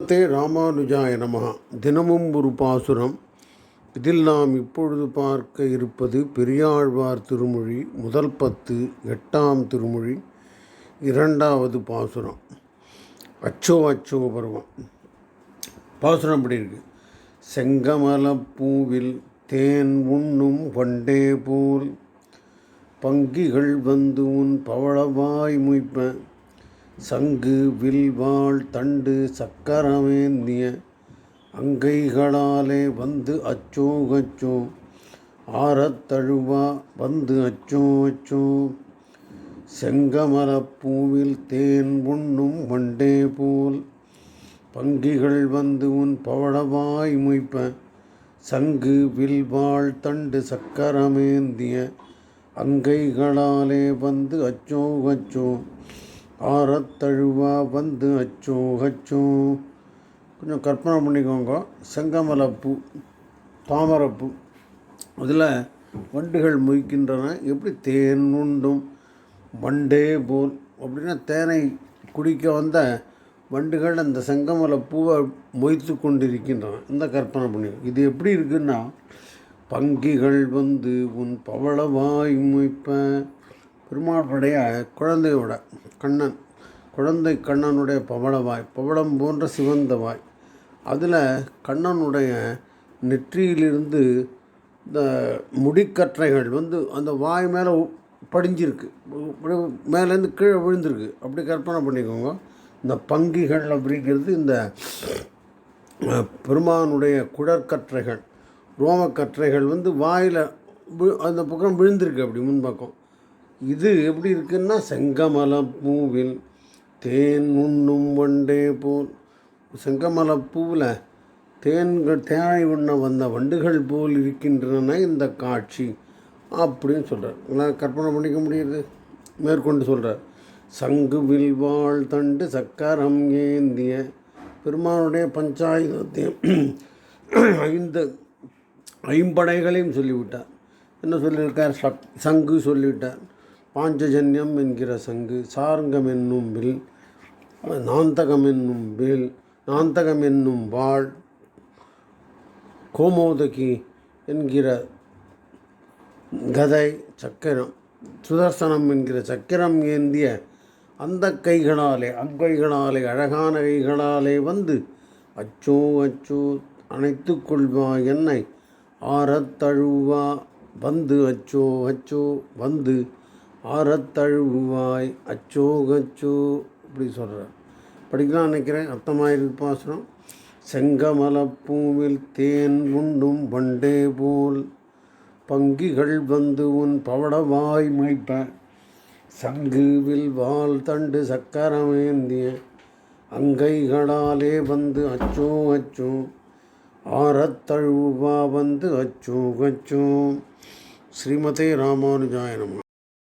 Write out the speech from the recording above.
தே ராமானுஜாய நமகா தினமும் ஒரு பாசுரம். இதில் நாம் இப்பொழுது பார்க்க இருப்பது பெரியாழ்வார் திருமொழி முதல் பத்து எட்டாம் திருமொழி இரண்டாவது பாசுரம். அச்சோ அச்சோ பருவம். பாசுரம் இப்படி இருக்கு? செங்கமலப்பூவில் தேன் உண்ணும் வண்டே போல் பங்கிகள் வந்து உன் பவளவாய் முய்ப்ப சங்கு வில்வாள் தண்டு சக்கரமேந்திய அங்கைகளாலே வந்து அச்சோ அச்சோ. ஆரத்தழுவா வந்து அச்சோ அச்சோ. செங்கமலப்பூவில் தேன் உண்ணும் வண்டே போல். பங்கிகள் வந்து உன் பவளவாய் முய்ப்ப. சங்கு வில்வாள் தண்டு சக்கரமேந்திய அங்கைகளாலே வந்து அச்சோ அச்சோ. ஆரத்தழுவா வந்து அச்சோ அச்சோ. கொஞ்சம் கற்பனை பண்ணிக்கோங்க. செங்கமலப்பூ தாமரைப்பூ. அதில் வண்டுகள் மொய்க்கின்றன. எப்படி தேன் உண்டும்? வண்டே போல். அப்படின்னா தேனை குடிக்க வந்த வண்டுகள் அந்த செங்கமல பூவை மொய்த்து கொண்டிருக்கின்றன. இந்த கற்பனை பண்ணி இது எப்படி இருக்குன்னா பங்கிகள் வந்து உன் பவளவாய் மொய்ப்ப. பெருமாளுடைய குழந்தையோட கண்ணன் குழந்தை கண்ணனுடைய பவளவாய் பவளம் போன்ற சிவந்த வாய். அதில் கண்ணனுடைய நெற்றியிலிருந்து இந்த முடிக்கற்றைகள் வந்து அந்த வாய் மேலே படிஞ்சிருக்கு. மேலேருந்து கீழே விழுந்திருக்கு. அப்படி கற்பனை பண்ணிக்கோங்க. இந்த பங்கிகள் அப்படிங்கிறது இந்த பெருமானுடைய குடற்கற்றைகள் ரோமக்கற்றைகள் வந்து வாயில் அந்த பக்கம் விழுந்திருக்கு அப்படி முன்பக்கம். இது எப்படி இருக்குன்னா செங்கமல பூவில் தேன் உண்ணும் வண்டே போல். செங்கமல பூவில் தேன்கள் தேனை உண்ண வந்த வண்டுகள் போல் இருக்கின்றன இந்த காட்சி அப்படின்னு சொல்கிறார் உங்களால் கற்பனை பண்ணிக்க முடியுது? மேற்கொண்டு சொல்கிறார் சங்கு வில்வாள் தண்டு சக்கரம் ஏந்திய பெருமானுடைய பஞ்சாயுதத்தையும் ஐந்து ஐம்படைகளையும் சொல்லிவிட்டார். என்ன சொல்லியிருக்கார்? சக் சங்கு சொல்லிவிட்டார். பாஞ்சஜன்யம் என்கிற சங்கு சாரங்கம் என்னும் வில் நாந்தகம் என்னும் வில் நாந்தகம் என்னும் வாழ் கோமோதகி என்கிற கதை சக்கரம் சுதர்சனம் என்கிற சக்கரம் ஏந்திய அந்த கைகளாலே அக்கைகளாலே அழகான கைகளாலே வந்து அச்சோ அச்சோ அணைத்து கொள்வா என்னை ஆறத்தழுவா வந்து அச்சோ அச்சோ வந்து ஆரத்தழுவாய் அச்சோ அச்சோ இப்படி சொல்கிறார் படிக்கலாம் நினைக்கிறேன் அர்த்தமாயிருக்கு பாசனம் செங்கமலப்பூவில் தேன் உண்டும் வண்டே போல் பங்கிகள் வந்து உன் பவடவாய் மைப்ப சங்குவில் வால் தண்டு சக்கரமேந்திய அங்கைகளாலே வந்து அச்சோ அச்சோ ஆரத்தழுவா வந்து அச்சோ அச்சோ. ஸ்ரீமதே ராமானுஜாய